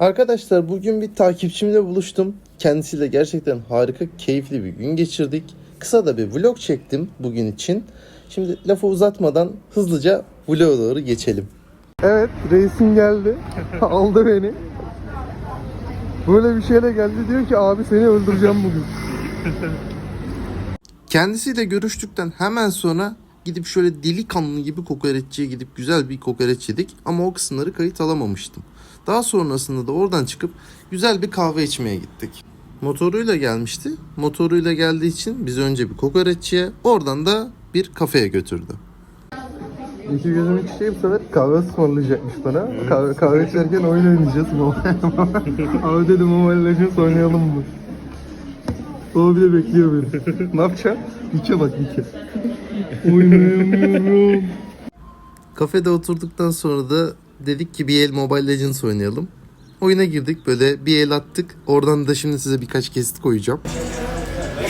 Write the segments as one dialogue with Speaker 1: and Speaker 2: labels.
Speaker 1: Arkadaşlar bugün bir takipçimle buluştum. Kendisiyle gerçekten harika, keyifli bir gün geçirdik. Kısa da bir vlog çektim bugün için. Şimdi lafı uzatmadan hızlıca vloga doğru geçelim. Evet, reisim geldi. Aldı beni. Böyle bir şeyle geldi. Diyor ki abi seni öldüreceğim bugün. Kendisiyle görüştükten hemen sonra gidip şöyle delikanlı gibi kokoreççiye gidip güzel bir kokoreç yedik. Ama o kısımları kayıt alamamıştım. Daha sonrasında da oradan çıkıp güzel bir kahve içmeye gittik. Motoruyla gelmişti. Motoruyla geldiği için biz önce bir kokoreççiye oradan da bir kafeye götürdü. İki gözüm iki şey bu sefer kahve ısmarlayacakmış bana. Kahve, kahve içerken oyun oynayacağız. Abi dedim Legends oynayalım mı? O bile bekliyor beni. ne yapacaksın? Nike bak Nike. Oynayamıyorum. Kafede oturduktan sonra da dedik ki bir el Mobile Legends oynayalım. Oyuna girdik böyle bir el attık. Oradan da şimdi size birkaç kesit koyacağım.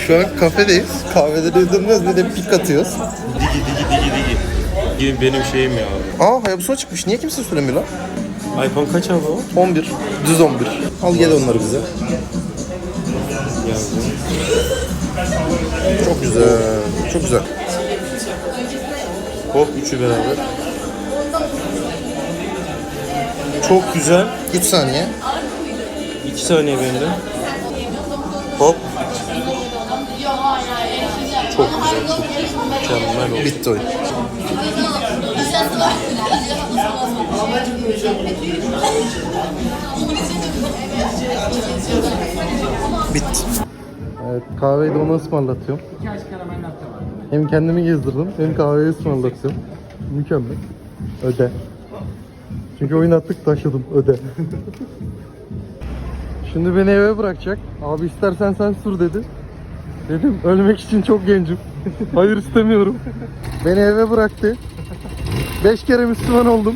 Speaker 1: Şu an kafedeyiz. Kahveleri ödülmüyoruz bir de pik atıyoruz.
Speaker 2: Digi digi digi digi. Gibi benim şeyim ya abi.
Speaker 1: Aa Hayabusa çıkmış. Niye kimse söylemiyor lan?
Speaker 2: iPhone kaç abi o?
Speaker 1: 11. Düz 11. Al gel onları bize. Çok güzel. Çok güzel.
Speaker 2: Hop üçü beraber. Çok güzel.
Speaker 1: 3 saniye.
Speaker 2: 2 saniye bende. Hop. Çok güzel. Çok. Mükemmel oldu.
Speaker 1: Bitti oyun. Bitti. Evet kahveyi de ona ısmarlatıyorum. Hem kendimi gezdirdim hem kahveyi ısmarlatıyorum. Mükemmel. Öde. Çünkü oyun attık taşıdım öde. Şimdi beni eve bırakacak. Abi istersen sen sür dedi. Dedim ölmek için çok gencim. Hayır istemiyorum. Beni eve bıraktı. Beş kere Müslüman oldum.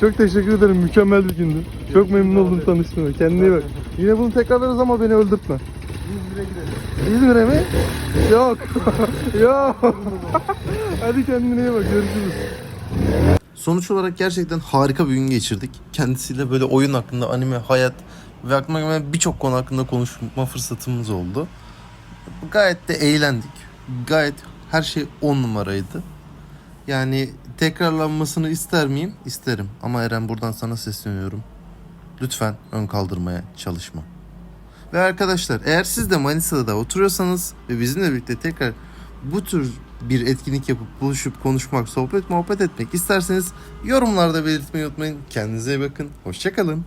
Speaker 1: Çok teşekkür ederim. Mükemmel bir gündü. Çok memnun oldum tanıştığıma. Kendine iyi bak. Yine bunu tekrarlarız ama beni öldürtme. İzmir'e gidelim. İzmir'e mi? Yok. Yok. Hadi kendine iyi bak. Görüşürüz. Sonuç olarak gerçekten harika bir gün geçirdik. Kendisiyle böyle oyun hakkında, anime, hayat ve aklıma gelen birçok konu hakkında konuşma fırsatımız oldu. Gayet de eğlendik. Gayet her şey on numaraydı. Yani tekrarlanmasını ister miyim? İsterim. Ama Eren buradan sana sesleniyorum. Lütfen ön kaldırmaya çalışma. Ve arkadaşlar eğer siz de Manisa'da oturuyorsanız ve bizimle birlikte tekrar bu tür bir etkinlik yapıp buluşup konuşmak, sohbet muhabbet etmek isterseniz yorumlarda belirtmeyi unutmayın. Kendinize iyi bakın. Hoşçakalın.